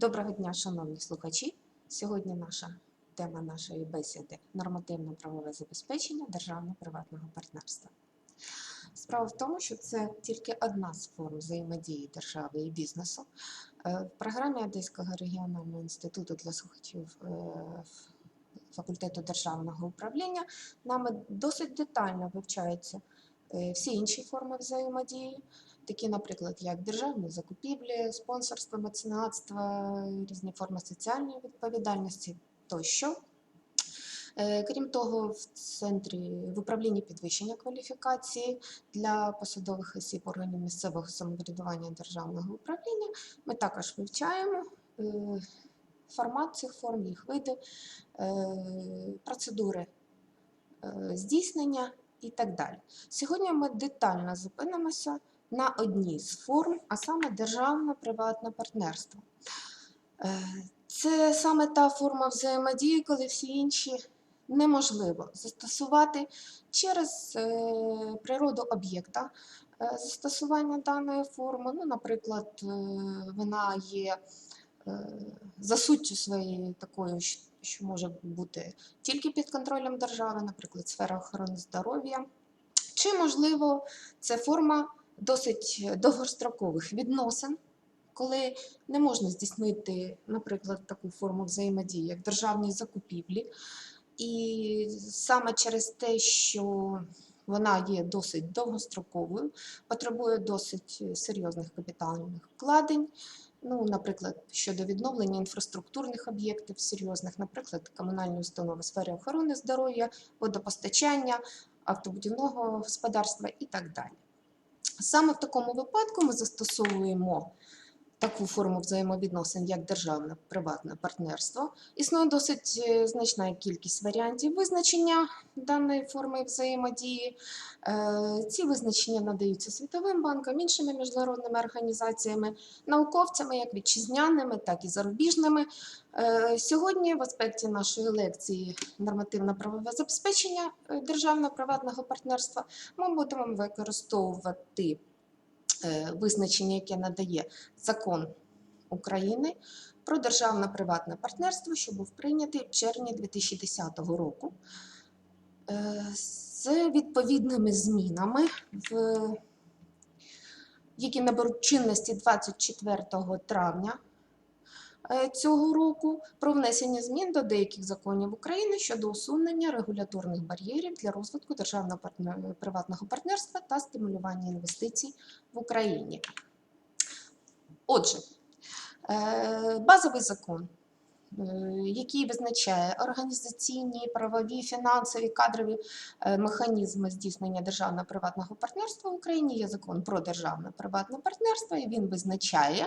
Доброго дня, шановні слухачі. Сьогодні наша тема нашої бесіди нормативно-правове забезпечення державно-приватного партнерства. Справа в тому, що це тільки одна з форм взаємодії держави і бізнесу. Е, В програмі Одеського регіонального інституту для слухачів е, факультету державного управління нами досить детально вивчаються е, всі інші форми взаємодії, такі, наприклад, як державні закупівлі, спонсорство, меценатство, різні форми соціальної відповідальності тощо. Е, Крім того, в центрі в управлінні підвищення кваліфікації для посадових осіб органів місцевого самоврядування державного управління ми також вивчаємо е, формат цих форм, їх види, е, процедури здійснення і так далі. Сьогодні ми детально зупинимося на одній з форм, а саме державно-приватне партнерство. Е, Це саме та форма взаємодії, коли всі інші неможливо застосувати через е, природу об'єкта е, застосування даної форми. Ну, наприклад, вона є за суттю своєю такою, що може бути тільки під контролем держави, наприклад, сфера охорони здоров'я. Чи, можливо, це форма досить довгострокових відносин, коли не можна здійснити, наприклад, таку форму взаємодії, як державні закупівлі. І саме через те, що вона є досить довгостроковою, потребує досить серйозних капітальних вкладень. Ну, наприклад, щодо відновлення інфраструктурних об'єктів серйозних, наприклад, комунальні установи в сфері охорони здоров'я, водопостачання, автобудівного господарства і так далі. Саме в такому випадку ми застосовуємо таку форму взаємовідносин, як державне приватне партнерство. Існує досить е, значна кількість варіантів визначення даної форми взаємодії. Е, Ці визначення надаються Світовим банком, іншими міжнародними організаціями, науковцями, як вітчизняними, так і зарубіжними. Е, Сьогодні в аспекті нашої лекції нормативно-правове забезпечення е, державно-приватного партнерства ми будемо використовувати визначення, яке надає закон України про державно-приватне партнерство, що був прийнятий в червні 2010 року. Е, З відповідними змінами, які наберуть чинності 24 травня е, цього року про внесення змін до деяких законів України щодо усунення регуляторних бар'єрів для розвитку державного приватного партнерства та стимулювання інвестицій в Україні. Отже, е, базовий закон, е, який визначає організаційні, правові, фінансові, кадрові е, механізми здійснення державно-приватного партнерства в Україні, є закон про державне приватне партнерство, і він визначає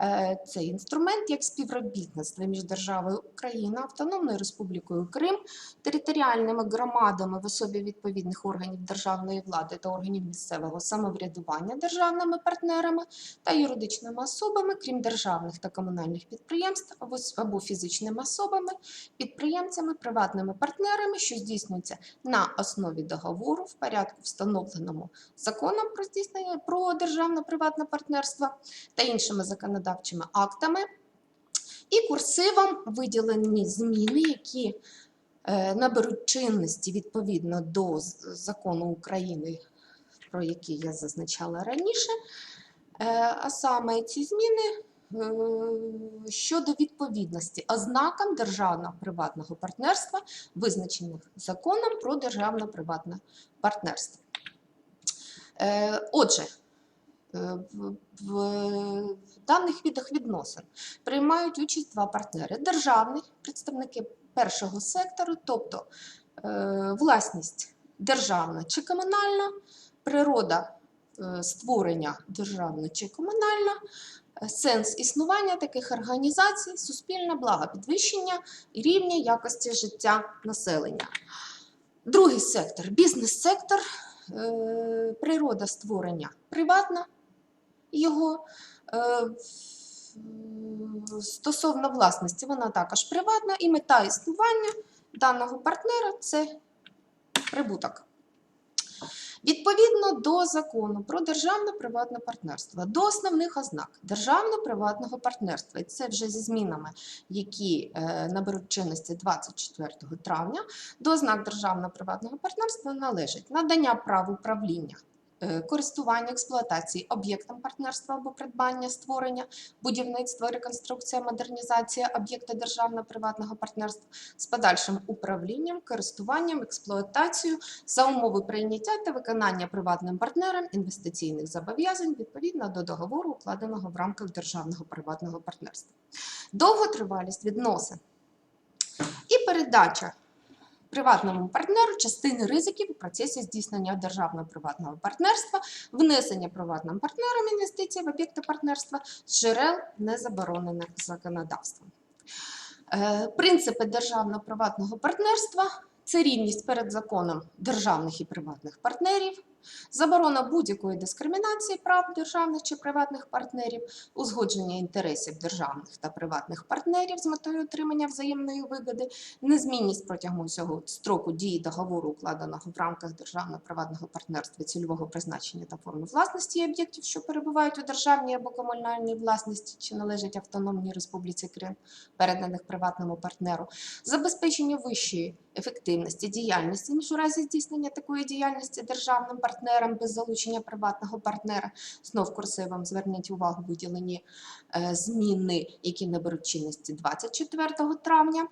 е, цей інструмент як співробітництво між державою Україна, Автономною Республікою Крим, територіальними громадами в особі відповідних органів державної влади та органів місцевого самоврядування державними партнерами та юридичними особами, крім державних та комунальних підприємств або, або фізичними особами, підприємцями, приватними партнерами, що здійснюються на основі договору в порядку, встановленому законом про здійснення про державно-приватне партнерство та іншими законодавчими актами. І курсивом виділені зміни, які е, наберуть чинності відповідно до закону України, про який я зазначала раніше. Е, А саме ці зміни щодо відповідності ознакам державно-приватного партнерства, визначених законом про державно-приватне партнерство. Е, Отже, е, в- даних видах відносин приймають участь два партнери: державні представники першого сектору, тобто е, власність державна чи комунальна, природа е, створення державна чи комунальна, е, сенс існування таких організацій, суспільне благо, підвищення рівня якості життя населення. Другий сектор бізнес-сектор, е, природа створення приватна його. е, Стосовно власності, вона також приватна, і мета існування даного партнера це прибуток. Відповідно до закону про державно-приватне партнерство, до основних ознак державно-приватного партнерства, і це вже зі змінами, які е, наберуть чинності 24 травня, до ознак державно-приватного партнерства належить надання прав управління. Е, Користування експлуатації об'єктом партнерства або придбання, створення, будівництво, реконструкція, модернізація об'єкта державно-приватного партнерства з подальшим управлінням, користуванням, експлуатацією за умови прийняття та виконання приватним партнером інвестиційних зобов'язань відповідно до договору, укладеного в рамках державного приватного партнерства. Довготривалість відносин і передача приватному партнеру частини ризиків у процесі здійснення державно-приватного партнерства, внесення приватним партнером інвестицій в об'єкти партнерства джерел не заборонених законодавством. Е, Принципи державно-приватного партнерства це рівність перед законом державних і приватних партнерів, заборона будь-якої дискримінації прав державних чи приватних партнерів, узгодження інтересів державних та приватних партнерів з метою отримання взаємної вигоди, незмінність протягом усього строку дії договору, укладеного в рамках державно-приватного партнерства цільового призначення та форми власності об'єктів, що перебувають у державній або комунальній власності чи належать Автономній Республіці Крим, переданих приватному партнеру, забезпечення вищої ефективності діяльності, ніж у разі здійснення такої діяльності державним партнером без залучення приватного партнера. Знов курсивом зверніть увагу виділені е, зміни, які наберуть чинності 24 травня.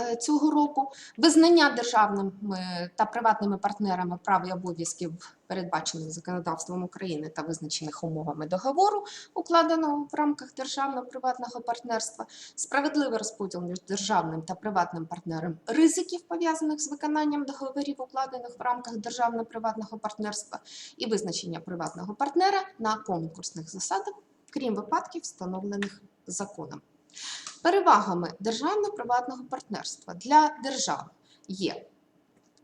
Е, Цього року визнання державними та приватними партнерами прав і обов'язків, передбачених законодавством України та визначених умовами договору, укладеного в рамках державно-приватного партнерства, справедливий розподіл між державним та приватним партнером ризиків, пов'язаних з виконанням договорів, укладених в рамках державно-приватного партнерства, і визначення приватного партнера на конкурсних засадах, крім випадків, встановлених законом. Перевагами державно-приватного партнерства для держави є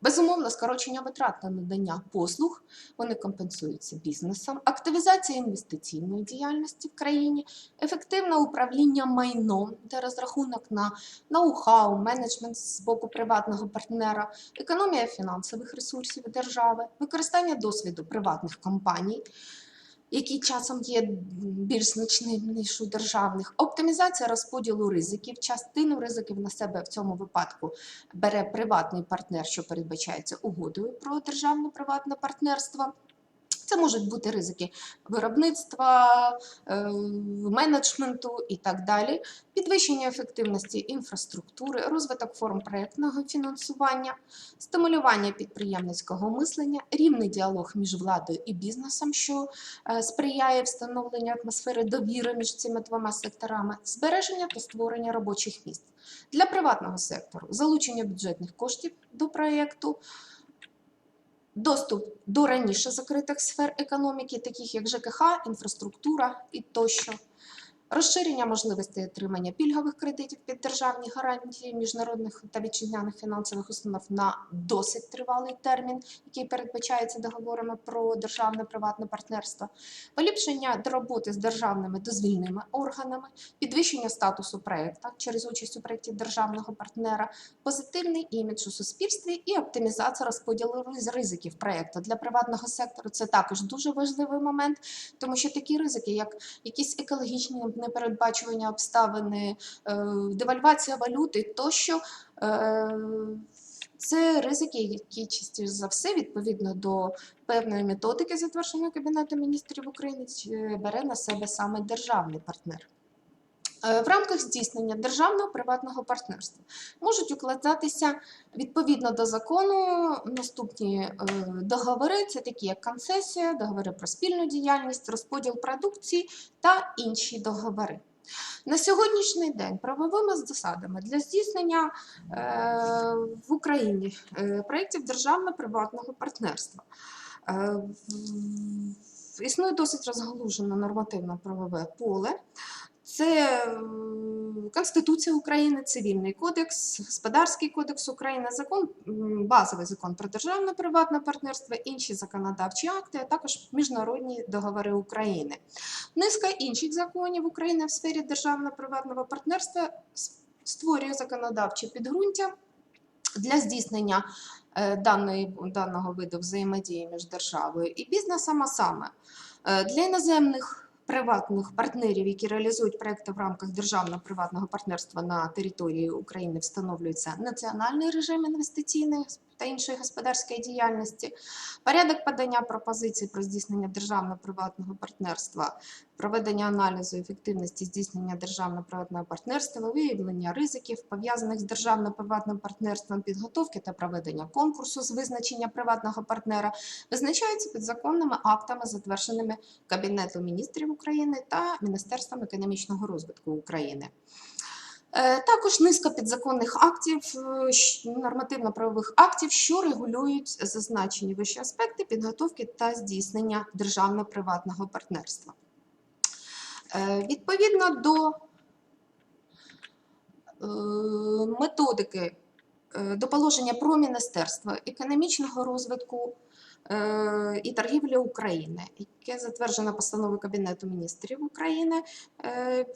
безумовно скорочення витрат на надання послуг, вони компенсуються бізнесом, активізація інвестиційної діяльності в країні, ефективне управління майном, де розрахунок на ноу-хау, менеджмент з боку приватного партнера, економія фінансових ресурсів держави, використання досвіду приватних компаній який часом є більш значним ніж у державних, оптимізація розподілу ризиків. Частину ризиків на себе в цьому випадку бере приватний партнер, що передбачається угодою про державне приватне партнерство. Це можуть бути ризики виробництва, е, менеджменту і так далі, підвищення ефективності інфраструктури, розвиток форм проєктного фінансування, стимулювання підприємницького мислення, рівний діалог між владою і бізнесом, що е, сприяє встановленню атмосфери довіри між цими двома секторами, збереження та створення робочих місць для приватного сектору, залучення бюджетних коштів до проєкту. Доступ до раніше закритих сфер економіки, таких як ЖКХ, інфраструктура і тощо, розширення можливостей отримання пільгових кредитів під державні гарантії міжнародних та вітчизняних фінансових установ на досить тривалий термін, який передбачається договорами про державне приватне партнерство, поліпшення до роботи з державними дозвільними органами, підвищення статусу проєкта через участь у проєкті державного партнера, позитивний імідж у суспільстві і оптимізація розподілу ризиків проєкту для приватного сектору. Це також дуже важливий момент, тому що такі ризики, як якісь екологічні непередбачування обставини, е, девальвація валюти тощо. е, Це ризики, які частіше за все, відповідно до певної методики, затвердженої Кабінетом міністрів України, бере на себе саме державний партнер. Е, В рамках здійснення державного приватного партнерства можуть укладатися відповідно до закону наступні е, договори: це такі як концесія, договори про спільну діяльність, розподіл продукції та інші договори. На сьогоднішній день правовими засадами для здійснення е, в Україні проєктів державно-приватного партнерства існує досить розгалужене нормативно-правове поле. Це Конституція України, Цивільний кодекс, Господарський кодекс України, закон, базовий закон про державне приватне партнерство, інші законодавчі акти, а також міжнародні договори України. Низка інших законів України в сфері державно-приватного партнерства створює законодавче підґрунтя для здійснення е, даної, даного виду взаємодії між державою і бізнесом, а саме е, для іноземних приватних партнерів, які реалізують проекти в рамках державно-приватного партнерства на території України, встановлюється національний режим інвестиційної та іншої господарської діяльності, порядок подання пропозицій про здійснення державно-приватного партнерства, проведення аналізу ефективності здійснення державно-приватного партнерства, виявлення ризиків, пов'язаних з державно-приватним партнерством, підготовки та проведення конкурсу з визначення приватного партнера, визначаються підзаконними актами, затвердженими Кабінетом міністрів України та Міністерством економічного розвитку України. Е, Також низка підзаконних актів, е, нормативно-правових актів, що регулюють зазначені вищі аспекти підготовки та здійснення державно-приватного партнерства. Е, Відповідно до методики, до положення про Міністерство економічного розвитку і торгівлі України, яке затверджено постановою Кабінету міністрів України е,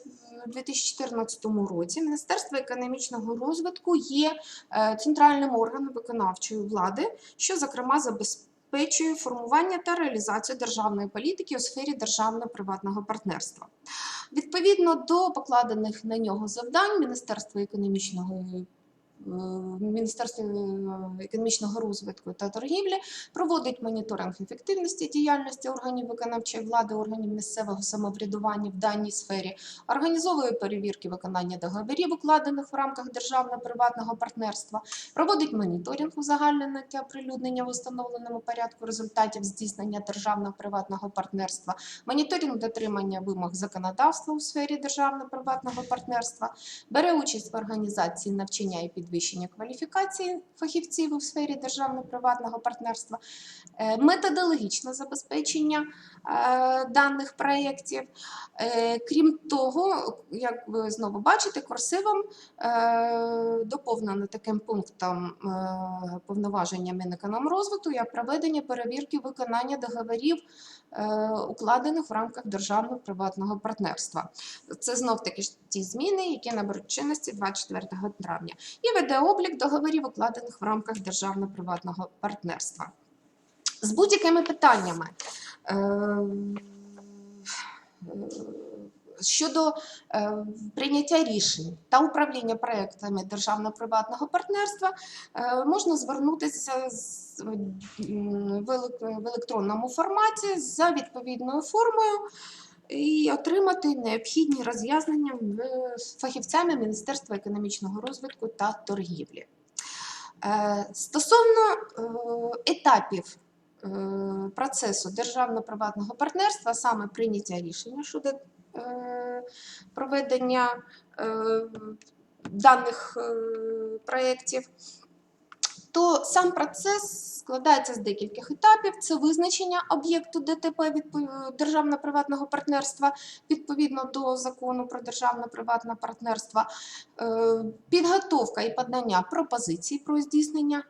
в 2014 році, Міністерство економічного розвитку є е, центральним органом виконавчої влади, що, зокрема, забезпечує формування та реалізацію державної політики у сфері державно-приватного партнерства. Відповідно до покладених на нього завдань, Міністерство економічного е, Міністерство е, економічного розвитку та торгівлі проводить моніторинг ефективності діяльності органів виконавчої влади, органів місцевого самоврядування в даній сфері, організовує перевірки виконання договорів, укладених в рамках державно-приватного партнерства, проводить моніторинг узагальнення та оприлюднення в установленому порядку результатів здійснення державно-приватного партнерства, моніторинг дотримання вимог законодавства у сфері державно-приватного партнерства, бере участь в організації навчання і підвищення кваліфікації фахівців у сфері державно-приватного партнерства, е, методологічне забезпечення е, даних проєктів. Е, Крім того, як ви знову бачите, курсивом доповнено таким пунктом повноваження Мінекономрозвитку як проведення перевірки виконання договорів, укладених в рамках державно-приватного партнерства. Це знов таки ті зміни, які наберуть чинності 24 травня, і веде облік договорів, укладених в рамках державно-приватного партнерства. З будь-якими питаннями. Щодо е, прийняття рішень та управління проектами державно-приватного партнерства е, можна звернутися в електронному форматі за відповідною формою і отримати необхідні роз'яснення фахівцями Міністерства економічного розвитку та торгівлі. Е, Стосовно етапів процесу державно-приватного партнерства, саме прийняття рішення щодо проведення е, даних е, проєктів, то сам процес складається з декількох етапів. Це визначення об'єкту ДТП відпо- державно-приватного партнерства відповідно до закону про державно-приватне партнерство, е, підготовка і подання пропозицій про здійснення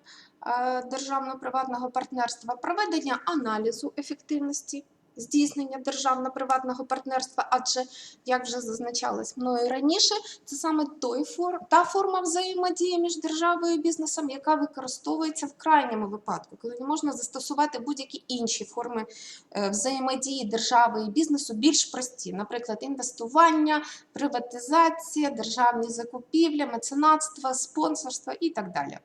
е, державно-приватного партнерства, проведення аналізу ефективності здійснення державно-приватного партнерства, адже, як вже зазначалось мною раніше, це саме той фор, та форма взаємодії між державою і бізнесом, яка використовується в крайньому випадку, коли не можна застосувати будь-які інші форми е, взаємодії держави і бізнесу більш прості, наприклад, інвестування, приватизація, державні закупівлі, меценатство, спонсорство і так далі.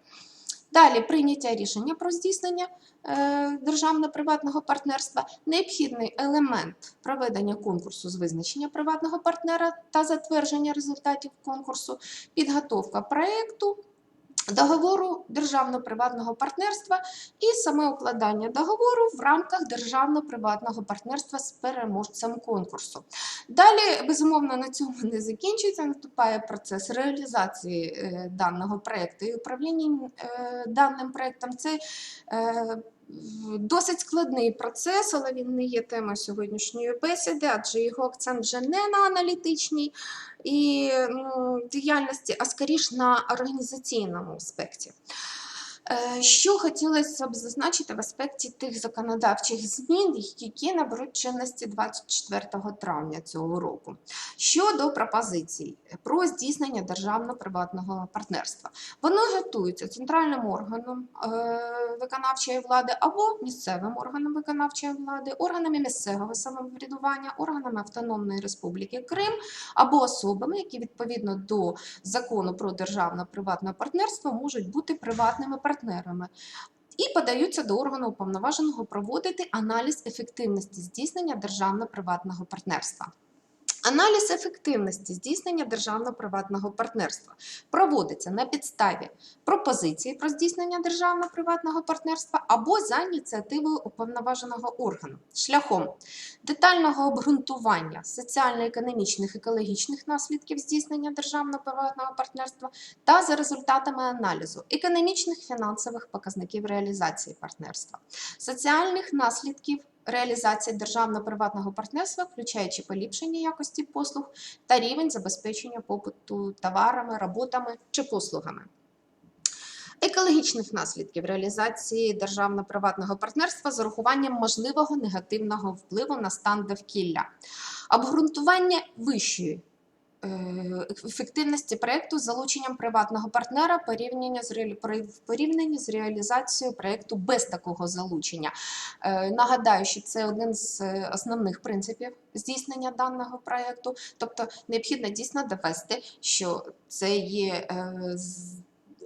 Далі прийняття рішення про здійснення е, державно-приватного партнерства, необхідний елемент проведення конкурсу з визначення приватного партнера та затвердження результатів конкурсу, підготовка проєкту, договору державно-приватного партнерства і саме укладання договору в рамках державно-приватного партнерства з переможцем конкурсу. Далі, безумовно, на цьому не закінчується, наступає процес реалізації е, даного проєкту і управління е, даним проєктом. Це е, досить складний процес, але він не є темою сьогоднішньої бесіди, адже його акцент вже не на аналітичній і ну, діяльності, а скоріш на організаційному аспекті. Е, Що хотілося б зазначити в аспекті тих законодавчих змін, які наберуть чинності 24 травня цього року. Щодо пропозицій про здійснення державно-приватного партнерства, вони готуються центральним органом е, виконавчої влади або місцевим органом виконавчої влади, органами місцевого самоврядування, органами Автономної Республіки Крим або особами, які відповідно до закону про державно-приватне партнерство можуть бути приватними партнерами. І подаються до органу уповноваженого проводити аналіз ефективності здійснення державно-приватного партнерства. Аналіз ефективності здійснення державно-приватного партнерства проводиться на підставі пропозиції про здійснення державно-приватного партнерства або за ініціативою уповноваженого органу. Шляхом детального обґрунтування соціально-економічних екологічних наслідків здійснення державно-приватного партнерства та за результатами аналізу економічних фінансових показників реалізації партнерства, соціальних наслідків реалізації державно-приватного партнерства, включаючи поліпшення якості послуг та рівень забезпечення попиту товарами, роботами чи послугами. Екологічних наслідків реалізації державно-приватного партнерства з урахуванням можливого негативного впливу на стан довкілля, обґрунтування вищої ефективності проєкту з залученням приватного партнера порівняння з порівнянні з реалізацією проєкту без такого залучення. Е, Нагадаю, що це один з е, основних принципів здійснення даного проєкту. Тобто необхідно дійсно довести, що це є е,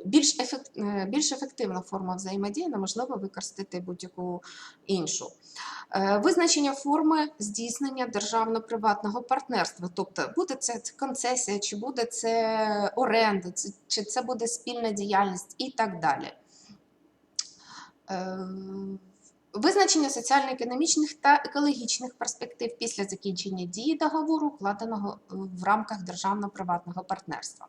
більш, ефект, е, більш ефективна форма взаємодії, неможливо використати будь-яку іншу. Е, Визначення форми здійснення державно-приватного партнерства, тобто буде це концесія, чи буде це оренда, чи це буде спільна діяльність і так далі. Е, Визначення соціально-економічних та екологічних перспектив після закінчення дії договору, укладеного в рамках державно-приватного партнерства.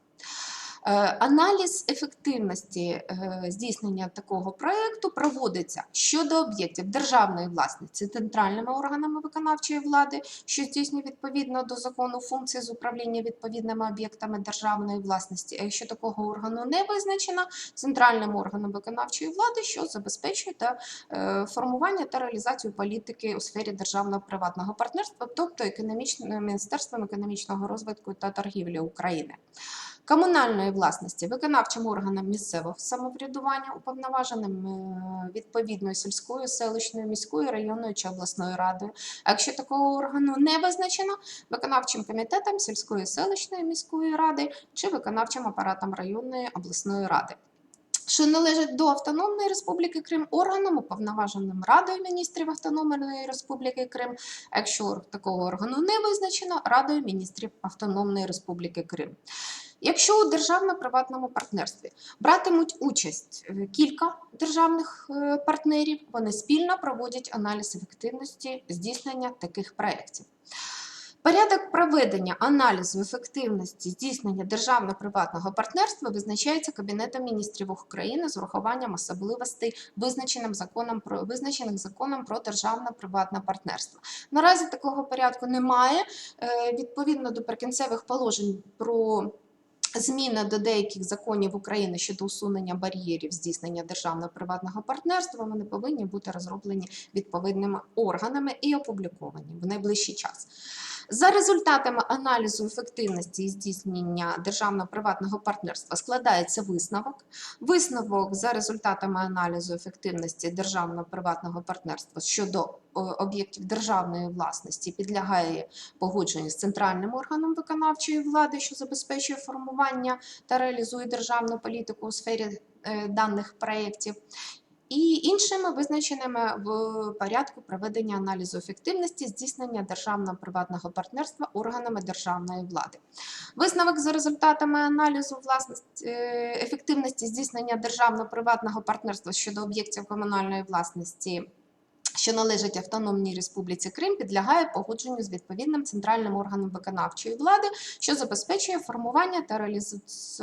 Е, Аналіз ефективності е, здійснення такого проєкту проводиться щодо об'єктів державної власності центральними органами виконавчої влади, що здійснює відповідно до закону функції з управління відповідними об'єктами державної власності. А якщо такого органу не визначено, центральним органом виконавчої влади, що забезпечує та е, формування та реалізацію політики у сфері державно-приватного партнерства, тобто економічним Міністерством економічного розвитку та торгівлі України. Комунальної власності виконавчим органам місцевого самоврядування, уповноваженим е, відповідною сільською, селищною, міською, районною чи обласною радою. А якщо такого органу не визначено, виконавчим комітетом сільської, селищної, міської ради чи виконавчим апаратом районної обласної ради. Що належить до Автономної Республіки Крим органам, уповноваженим Радою міністрів Автономної Республіки Крим, якщо такого органу не визначено, Радою міністрів Автономної Республіки Крим. Якщо у державно-приватному партнерстві братимуть участь е, кілька державних е, партнерів, вони спільно проводять аналіз ефективності здійснення таких проєктів. Порядок проведення аналізу ефективності здійснення державно-приватного партнерства визначається Кабінетом міністрів України з урахуванням особливостей, визначеним законом про визначених законом про державно-приватне партнерство. Наразі такого порядку немає. Е, Відповідно до прикінцевих положень про Зміни до деяких законів України щодо усунення бар'єрів здійснення державно-приватного партнерства вони повинні бути розроблені відповідними органами і опубліковані в найближчий час. За результатами аналізу ефективності і здійснення державно-приватного партнерства складається висновок. Висновок за результатами аналізу ефективності державно-приватного партнерства щодо е, об'єктів державної власності підлягає погодженню з центральним органом виконавчої влади, що забезпечує формування та реалізує державну політику у сфері е, даних проєктів. І іншими визначеними в порядку проведення аналізу ефективності здійснення державно-приватного партнерства органами державної влади. Висновок за результатами аналізу е, ефективності здійснення державно-приватного партнерства щодо об'єктів комунальної власності що належить Автономній Республіці Крим, підлягає погодженню з відповідним центральним органом виконавчої влади, що забезпечує формування та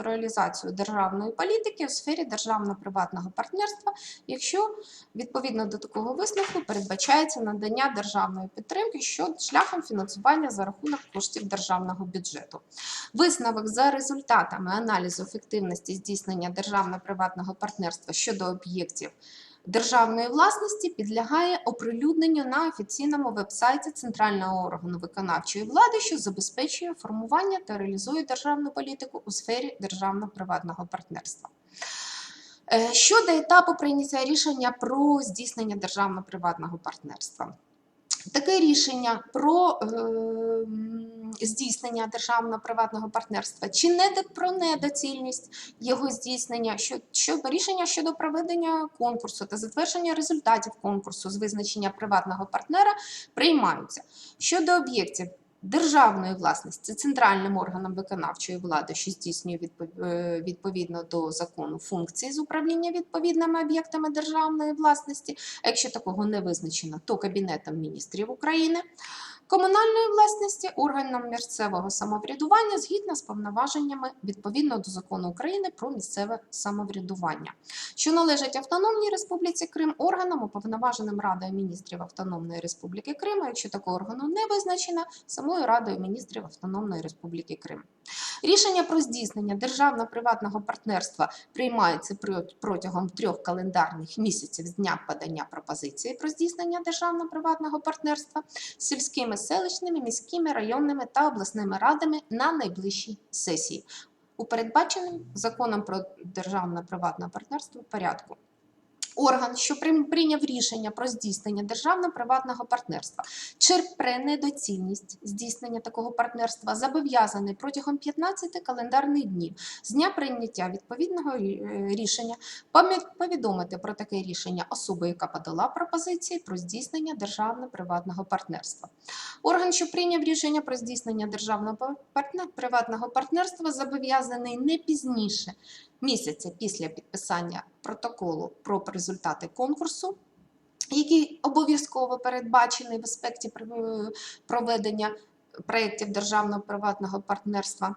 реалізацію державної політики у сфері державно-приватного партнерства, якщо відповідно до такого висновку передбачається надання державної підтримки що шляхом фінансування за рахунок коштів державного бюджету. Висновок за результатами аналізу ефективності здійснення державно-приватного партнерства щодо об'єктів державної власності підлягає оприлюдненню на офіційному вебсайті Центрального органу виконавчої влади, що забезпечує формування та реалізує державну політику у сфері державно-приватного партнерства. Е, Щодо етапу прийняття рішення про здійснення державно-приватного партнерства. Таке рішення про е, здійснення державно-приватного партнерства чи не про недоцільність його здійснення, що, що рішення щодо проведення конкурсу та затвердження результатів конкурсу з визначення приватного партнера приймаються. Щодо об'єктів державної власності центральним органом виконавчої влади, що здійснює е, відповідно до закону функції з управління відповідними об'єктами державної власності. А якщо такого не визначено, то Кабінетом міністрів України. Комунальної власності органам місцевого самоврядування згідно з повноваженнями відповідно до закону України про місцеве самоврядування, що належать Автономній Республіці Крим органам, уповноваженим Радою міністрів Автономної Республіки Крим, якщо такого органу не визначено, самою Радою міністрів Автономної Республіки Крим. Рішення про здійснення державно-приватного партнерства приймається протягом трьох календарних місяців з дня подання пропозиції про здійснення державно-приватного партнерства з сільськими, селищними, міськими, районними та обласними радами на найближчій сесії у передбаченому законом про державно-приватне партнерство порядку. Орган, що прийняв рішення про здійснення державно-приватного партнерства, черпре недоцільність здійснення такого партнерства, зобов'язаний протягом 15 календарних днів з дня прийняття відповідного е, рішення повідомити про таке рішення особи, яка подала пропозиції про здійснення державно-приватного партнерства. Орган, що прийняв рішення про здійснення державного приватного партнерства, зобов'язаний не пізніше місяця після підписання протоколу про результати конкурсу, який обов'язково передбачений в аспекті пр- проведення проєктів державно-приватного партнерства.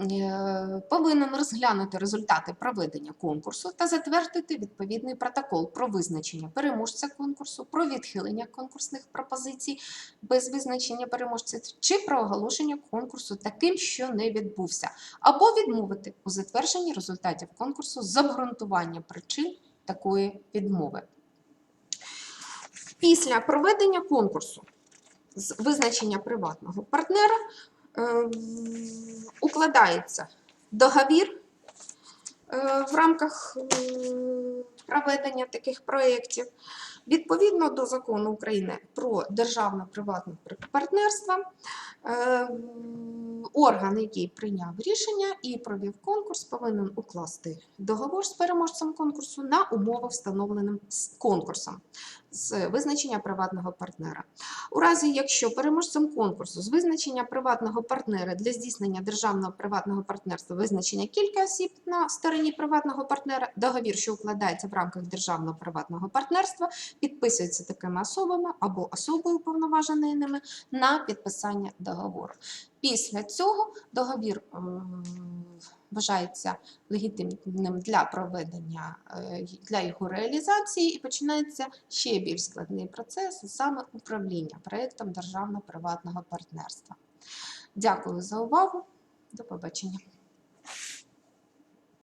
Е, Повинен розглянути результати проведення конкурсу та затвердити відповідний протокол про визначення переможця конкурсу, про відхилення конкурсних пропозицій без визначення переможця чи про оголошення конкурсу таким, що не відбувся, або відмовити у затвердженні результатів конкурсу з обґрунтування причин такої відмови. Після проведення конкурсу з визначення приватного партнера укладається договір е, в рамках е, проведення таких проєктів. Відповідно до закону України про державно-приватне партнерство, е, орган, який прийняв рішення і провів конкурс, повинен укласти договор з переможцем конкурсу на умови, встановленим конкурсом з визначення приватного партнера. У разі, якщо переможцем конкурсу з визначення приватного партнера для здійснення державного приватного партнерства визначення кілька осіб на стороні приватного партнера, договір, що укладається в рамках державного приватного партнерства, підписується такими особами або особою уповноваженою ними на підписання договору. Після цього договір вважається легітимним для проведення е, для його реалізації і починається ще більш складний процес, саме управління проєктом державно-приватного партнерства. Дякую за увагу. До побачення.